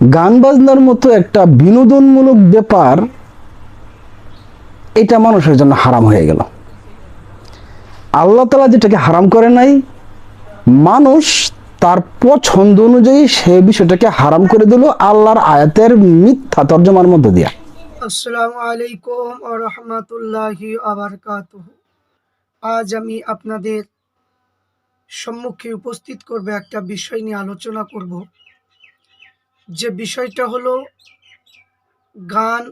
গান বাজনার মতো একটা বিনোদনমূলক ব্যাপার, এটা মানুষের জন্য হারাম হয়ে গেল। আল্লাহ তালা যেটাকে হারাম করে নাই, মানুষ তার পছন্দ অনুযায়ী সে বিষয়টাকে হারাম করে দিল আল্লাহর আয়াতের মিথ্যা তর্জমার মধ্যে দিয়া। আসসালামু আলাইকুম ও রহমতুল্লাহি আজ আমি আপনাদের সম্মুখে উপস্থিত করব একটা বিষয় নিয়ে আলোচনা করব। যে বিষয়টা হলো গান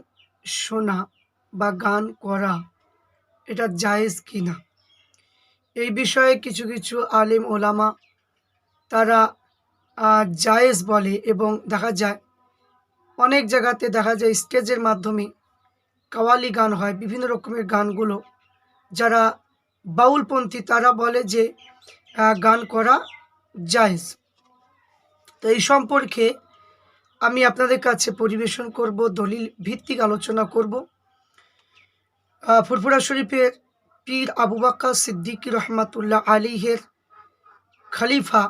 শোনা বা গান করা, এটা জায়েজ কিনা? এই বিষয়ে কিছু কিছু আলিম ওলামা তারা জায়েজ বলে এবং দেখা যায় অনেক জায়গাতে দেখা যায় স্টেজের মাধ্যমে কাওয়ালি গান হয়, বিভিন্ন রকমের গানগুলো। যারা বাউলপন্থী তারা বলে যে গান করা জায়েজ। তো এই সম্পর্কে আমি আপনাদের কাছে পরিবেশন করব, দলিল ভিত্তিক আলোচনা করব। ফুরফুরা শরীফের পীর আবু বাক্কা সিদ্দিক রহমাতুল্লাহ আলিহের খলিফা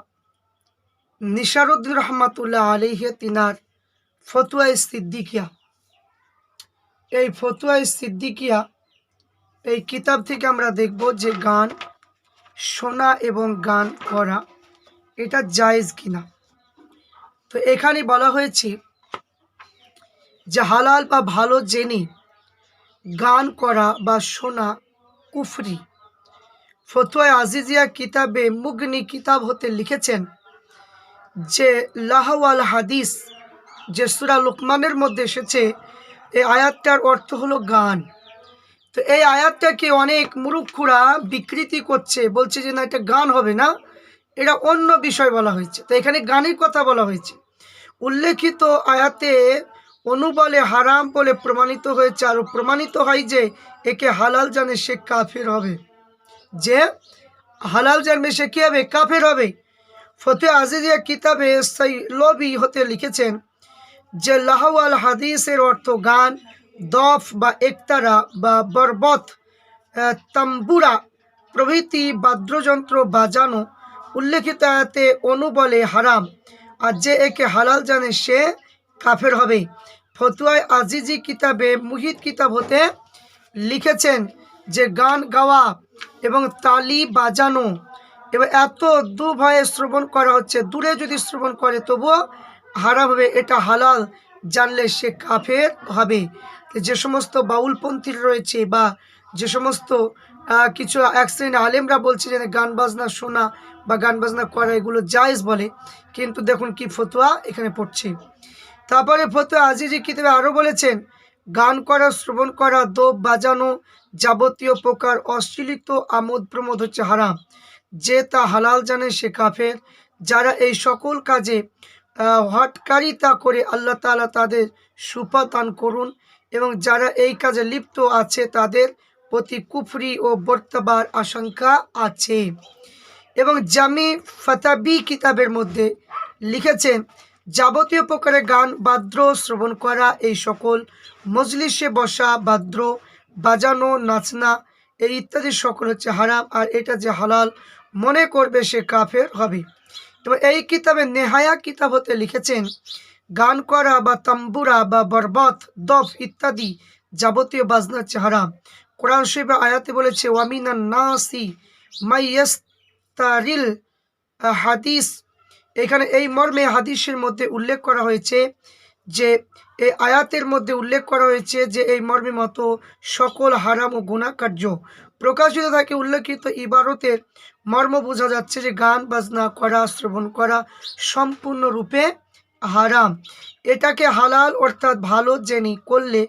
নিসারুদ্দিন রহমাতুল্লাহ আলিহে তিনার ফতুয়া সিদ্দিকিয়া। এই ফতুয়া সিদ্দিকিয়া, এই কিতাব থেকে আমরা দেখব যে গান শোনা এবং গান করা, এটা জায়েজ কিনা। তো এখানে বলা হয়েছে যে হালাল বা ভালো জেনে গান করা বা শোনা কুফরি। ফতুয়ায় আজিজিয়া কিতাবে মুগনি কিতাব হতে লিখেছেন যে লাহওয়াল হাদিস যে সুরা লোকমানের মধ্যে এসেছে, এই আয়াতটার অর্থ হলো গান। তো এই আয়াতটাকে অনেক মুরুক্ষুরা বিকৃতি করছে, বলছে যে না, এটা গান হবে না। এটা অন্য বিষয় বলা হয়েছে। তো এখানে গানের কথা বলা হয়েছে। উল্লেখিত আয়াতে অনুবলে হারাম বলে প্রমাণিত হয়েছে আর প্রমাণিত হয় যে একে হালাল জানে সে কাফের হবে। যে হালাল জানবে সে কী হবে? কাফের হবে। ফতে আজিজিয়া কিতাবে লবি হতে লিখেছেন যে লাহওয়াল হাদিসের অর্থ গান, দফ বা একতারা বা বরবত তাম্বুরা প্রভৃতি বাদ্যযন্ত্র বাজানো উল্লেখিত আয়াতে অনু বলে হারাম। আর যে একে হালাল জানে সে কাফের হবে। ফতুয়ায় আজিজি কিতাবে মুহিত কিতাব হতে লিখেছেন যে গান গাওয়া এবং তালি বাজানো। এবার এত দুভয়ে শ্রবণ করা হচ্ছে, দূরে যদি শ্রবণ করে তবুও হারাম হবে, এটা হালাল জানলে সে কাফের হবে। যে সমস্ত বাউলপন্থী রয়েছে বা যে সমস্ত কিছু এক শ্রেণির আলেমরা বলছে যে গান বাজনা শোনা বা গান বাজনা করা এগুলো জায়েজ বলে। কিন্তু দেখুন কি ফতোয়া এখানে পড়ছে। তারপরে ফতোয়া আজিজি কিতাবে আরও বলেছেন, গান করা, শ্রবণ করা, দোপ বাজানো যাবতীয় প্রকার অশ্লীলিত আমোদ প্রমোদ হচ্ছে হারাম। যে তা হালাল জানে সে কাফের। যারা এই সকল কাজে হটকারিতা করে আল্লাহ তাআলা তাদের সুপাতান করুন এবং যারা এই কাজে লিপ্ত আছে তাদের প্রতি কুফরি ও বর্তবার আশঙ্কা আছে। এবং জামি ফতাবি কিতাবের মধ্যে লিখেছেন যাবতীয় প্রকারের গান বাদ্র শ্রবণ করা, এই সকল মজলিসে বসা, বাদ্র বাজানো, নাচনা, এই ইত্যাদি সকল হচ্ছে হারাম, আর এটা যে হালাল মনে করবে সে কাফের হবে। তো এই কিতাবে নেহায়া কিতাব হতে লিখেছেন, গান করা বা তাম্বুরা বা বরবত দফ ইত্যাদি যাবতীয় বাজনা হচ্ছে হারাম। কোরআন শরীফে আয়াতে বলেছে ওয়ামিনান নাসি মাইয়াস্তারিল হাদিস। এখানে এই মর্মে হাদিসের মধ্যে উল্লেখ করা হয়েছে যে, এই আয়াতের মধ্যে উল্লেখ করা হয়েছে যে, এই মর্মে মতো সকল হারাম ও গুণা কার্য প্রকাশিত থাকে। উল্লেখিত ইবারতের মর্ম বোঝা যাচ্ছে যে, গান, বাজনা করা, শ্রবণ করা সম্পূর্ণরূপে হারাম। এটাকে হালাল অর্থাৎ ভালো জেনে করলে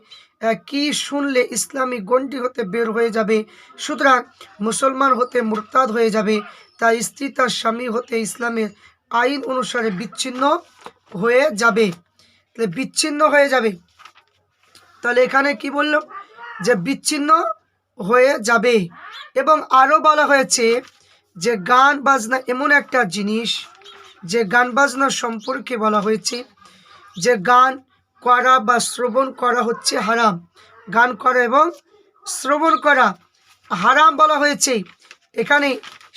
কি শুনলে ইসলামী গণ্ডি হতে বের হয়ে যাবে? সুতরাং মুসলমান হতে মুরতাদ হয়ে যাবে। তাই স্ত্রী তার স্বামী হতে ইসলামের আইন অনুসারে বিচ্ছিন্ন হয়ে যাবে। তাহলে বিচ্ছিন্ন হয়ে যাবে। তাহলে এখানে কি বলল? যে বিচ্ছিন্ন হয়ে যাবে। এবং আরও বলা হয়েছে যে গান বাজনা এমন একটা জিনিস, যে গান বাজনা সম্পর্কে বলা হয়েছে যে গান করা বা শ্রবণ করা হচ্ছে হারাম। গান করা এবং শ্রবণ করা হারাম বলা হয়েছে। এখানে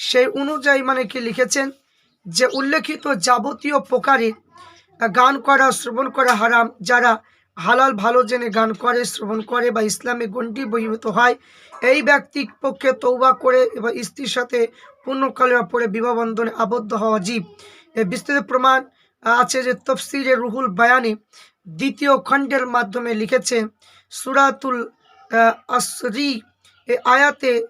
সেই অনুযায়ী মানে কি লিখেছেন যে উল্লেখিত যাবতীয় প্রকারের গান করা, শ্রবণ করা হারাম। যারা হালাল ভালো জেনে গান করে, শ্রবণ করে বা ইসলামে গণ্ডি বহির্ভূত হয়, এই ব্যক্তির পক্ষে তৌবা করে এবার স্ত্রীর সাথে পূর্ণ কালেমা পড়ে বিবাহ বন্ধনে আবদ্ধ হওয়া জীব এর বিস্তৃত প্রমাণ আছে যে তফসিরে রুহুল বায়ানে দ্বিতীয় খণ্ডের মাধ্যমে লিখেছেন সুরাতুল আসরি এ আয়াতে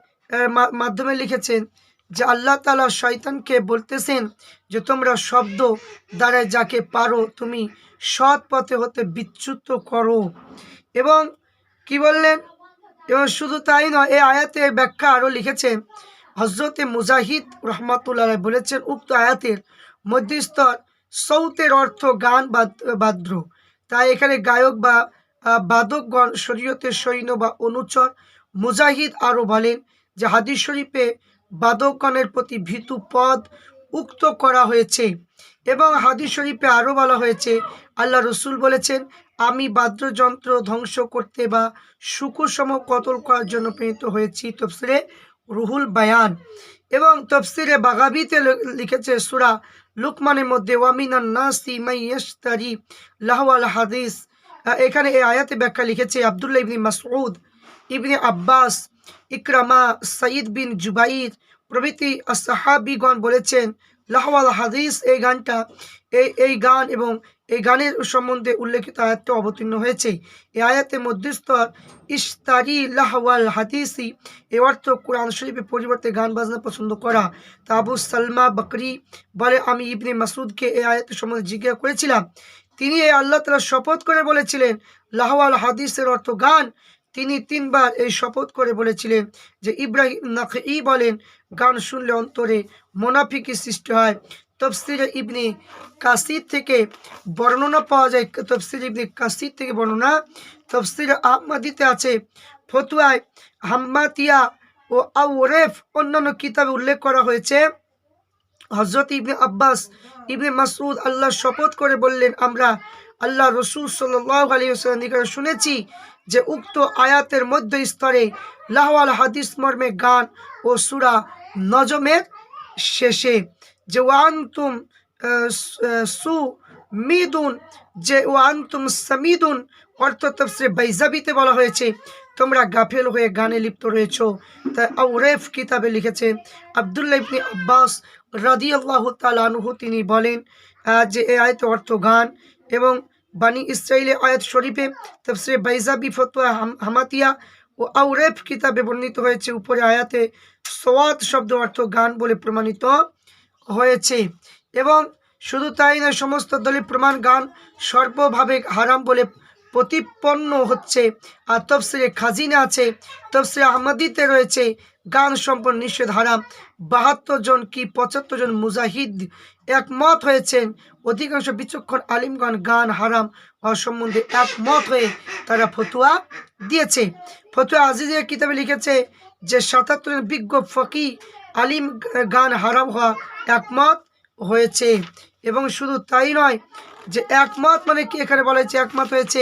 মাধ্যমে লিখেছেন যে আল্লাহ তালা শয়তানকে বলতেছেন যে তোমরা শব্দ দ্বারা যাকে পারো তুমি সৎ পথে হতে বিচ্যুত করো। এবং কি বললেন? এবং শুধু তাই নয়, এ আয়াতে ব্যাখ্যা আরও লিখেছেন হজরতে মুজাহিদ রহমাতুল্লাহ বলেছেন, উক্ত আয়াতের মধ্যস্তর সৌতের অর্থ গান বাদ- বাদ্র। তাই এখানে গায়ক বা বাদকগণ শরীয়তের সৈন্য বা অনুচর মুজাহিদ আরও বলেন যে হাদিস শরীফে বাদকগণের প্রতি ভীতু পদ উক্ত করা হয়েছে এবং হাদিস শরীফে আরও বলা হয়েছে, আল্লাহ রসুল বলেছেন, আমি বাদ্যযন্ত্র ধ্বংস করতে বা শুকুসম কতল করার জন্য প্রেরিত হয়েছি, তফসিরে রুহুল বায়ান। এবং তফসিরে বাগাবিতে লিখেছে সুরা লুকমানের মধ্যে ওয়ামিনান নাসি মাইয়াশতারি লাহওয়াল হাদিস। এখানে এই আয়াতে ব্যাখ্যা লিখেছে আবদুল্লাহ ইবনি মাসউদ, ইবনে আব্বাস, ইকরামা সঈদ বিন জুবাইর। প্রভৃতি সাহাবিগণ বলেছেন লাহওয়াল হাদিস এই গানটা এই এই গান এবং এই গানের সম্বন্ধে উল্লেখিত আয়াতটা অবতীর্ণ হয়েছে। এই আয়াতে মধ্যস্থর ইস্তারি লাহওয়াল হাদিসি, এ অর্থ কোরআন শরীফের পরিবর্তে গান বাজনা পছন্দ করা। তা আবু সালমা বকরি বলে, আমি ইবনে মাসুদকে এই আয়াতের সম্বন্ধে জিজ্ঞাসা করেছিলাম। তিনি এই আল্লাহ তালা শপথ করে বলেছিলেন, লাহওয়াল হাদিসের অর্থ গান। তিনি তিনবার এই শপথ করে বলেছিলেন যে, ইব্রাহিম নাকি বলেন, গান শুনলে অন্তরে মোনাফিকি সৃষ্টি হয়। তফসির ইবনে কাসির থেকে বর্ণনা পাওয়া যায়। তফসির ইবনে কাসির থেকে বর্ণনা। তফসির আহমাদিতে আছে ফতুয়ায় হাম্মাতিয়া ও আউরেফ অন্যান্য কিতাবে উল্লেখ করা হয়েছে। হজরত ইবনে আব্বাস ইবনে মাসুদ আল্লাহ শপথ করে বললেন, আমরা আল্লাহ রসুল সাল্লাহ শুনেছি যে, উক্ত আয়াতের মধ্য স্তরে লাহওয়াল হাদিস মর্মে গান ও সুরা নজমের শেষে যে ওয়ান্তুম সু- মিদুন যে ওয়ান্তুম সামিদুন অর্থ তফসিরে বাইজাবিতে বলা হয়েছে। তোমরা গাফেল হয়ে গানে লিপ্ত রয়েছ। তাই আউরেফ কিতাবে লিখেছে। আবদুল্লাহ ইবনে আব্বাস রাদি আল্লাহ তালানহু তিনি বলেন যে এ আয়ত অর্থ গান এবং বানি ইসরায়েলের আয়াত শরীফে তফসিরে বাইজাবি ফতোয়া হাম- হামাতিয়া ও আউরেফ কিতাবে বর্ণিত হয়েছে। উপরে আয়াতে সোয়াদ শব্দ অর্থ গান বলে প্রমাণিত। হয়েছে। এবং শুধু তাই নয়, সমস্ত দলীয় প্রমাণ গান সর্বভাবে হারাম বলে প্রতিপন্ন হচ্ছে। আর তফসিরে খাজিনা আছে তফসিরে আহমদিতে রয়েছে, গান সম্পন্ন নিষেধ হারাম। বাহাত্তর জন কি পঁচাত্তর জন মুজাহিদ একমত হয়েছেন? অধিকাংশ বিচক্ষণ আলিমগণ গান হারাম সম্বন্ধে একমত হয়ে তারা ফতুয়া দিয়েছে। ফতুয়া আজিজের কিতাবে লিখেছে যে, সাতাত্তর বিজ্ঞ ফকি আলিম গান হারাম হওয়া একমত হয়েছে। এবং শুধু তাই নয় যে একমত মানে কি? এখানে বলা হয়েছে একমত হয়েছে।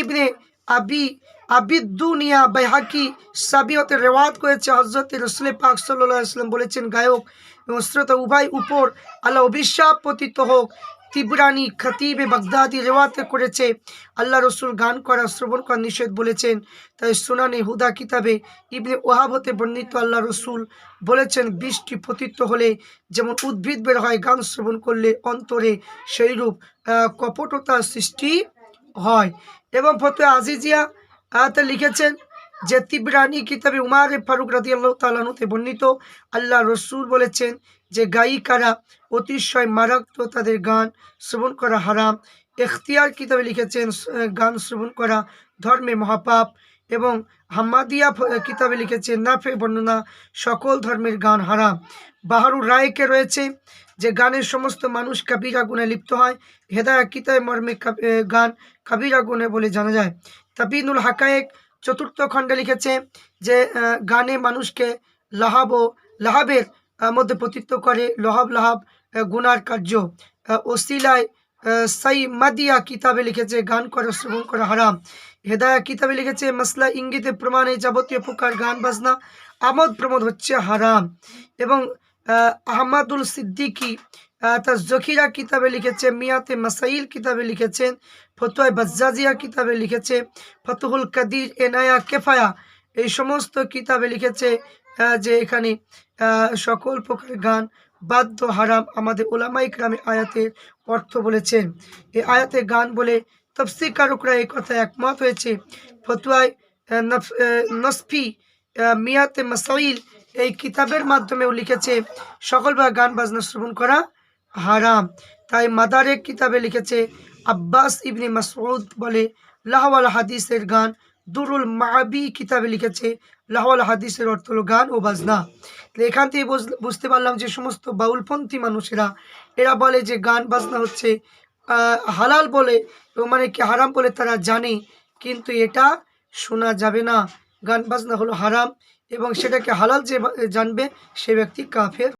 ইবনে আবি, আবিদুনিয়া বাইহাকি সাবিয়তে রেওয়াত করেছে। হজরত রসুল পাক সাল্লাম বলেছেন, গায়ক এবং শ্রোতা উভয় উপর আল্লাহ অভিশাপ পতিত হোক। তিবরানি খতিবে বাগদাদি রেওয়াতে করেছে। আল্লাহ রসুল গান করা, শ্রবণ করা নিষেধ বলেছেন। তাই সুনানে হুদা কিতাবে ইবনে ওহাব হতে বর্ণিত আল্লাহ রসুল বলেছেন, বৃষ্টি পতিত হলে যেমন উদ্ভিদ বের হয়, গান শ্রবণ করলে অন্তরে সেইরূপ কপটতার সৃষ্টি হয়। এবং ফতে আজিজিয়া আয়াতে লিখেছেন যে, তিবরানি কিতাবে উমারে ফারুক রাজি আল্লাহ তালানুতে বর্ণিত, আল্লাহ রসুল বলেছেন যে, গায়িকারা অতিশয় মারাত্মক তাদের গান শ্রবণ করা হারাম। এখতিয়ার কিতাবে লিখেছেন গান শ্রবণ করা ধর্মে মহাপাপ এবং হাম্মাদিয়া কিতাবে লিখেছেন নাফে বর্ণনা সকল ধর্মের গান হারাম। বাহারুর রায়কে রয়েছে যে গানের সমস্ত মানুষ কাবিরা গুণে লিপ্ত হয়। হেদায়া কিতাবে মর্মে গান কাবিরা গুণে বলে জানা যায়। তাবিনুল হাকায়েক চতুর্থ খণ্ডে লিখেছে যে গানে মানুষকে লাহাব ও লাহাবের মধ্যে পতিত্ব করে, লহাব, লাহাব গুনার কার্য। ওসিলায় সাই মাদিয়া কিতাবে লিখেছে, গান করা, শ্রবণ করা, হারাম। হেদায়া কিতাবে লিখেছে, মাসলা ইঙ্গিতে প্রমাণে যাবতীয় প্রকার গান, বাজনা, আমোদ প্রমোদ হচ্ছে হারাম। এবং আহমাদুল সিদ্দিকি তার জখিরা কিতাবে লিখেছে, মিয়াতে মাসাইল কিতাবে লিখেছেন ফতোয় বাজ্জাজিয়া কিতাবে লিখেছে, ফতহুল কাদির, এনায়া কেফায়া, এই সমস্ত কিতাবে লিখেছে যে এখানে সকল প্রকার গান বাদ্য হারাম আমাদের ওলামাই গ্রামে আয়াতের অর্থ বলেছেন। এই আয়াতে গান বলে তফসিকারকরা এই কথা একমত হয়েছে। ফতুয়ায় নসফি মিয়াতে মাসাইল এই কিতাবের মাধ্যমেও লিখেছে সকলবার গান বাজনা শ্রবণ করা হারাম। তাই মাদারে কিতাবে লিখেছে, আব্বাস ইবনে মাসউদ বলে লাহওয়াল হাদিসের গান দুরুল মাহাবি কিতাবে লিখেছে, লাহওয়াল হাদিসের অর্থ হলো গান ও বাজনা। তো এখান থেকে বুঝ- বুঝতে পারলাম যে সমস্ত বাউলপন্থী মানুষেরা, এরা বলে যে গান বাজনা হচ্ছে হালাল বলে এবং মানে কি হারাম বলে তারা জানে, কিন্তু এটা শোনা যাবে না। গান বাজনা হলো হারাম এবং সেটাকে হালাল যে জানবে সে ব্যক্তি কাফের।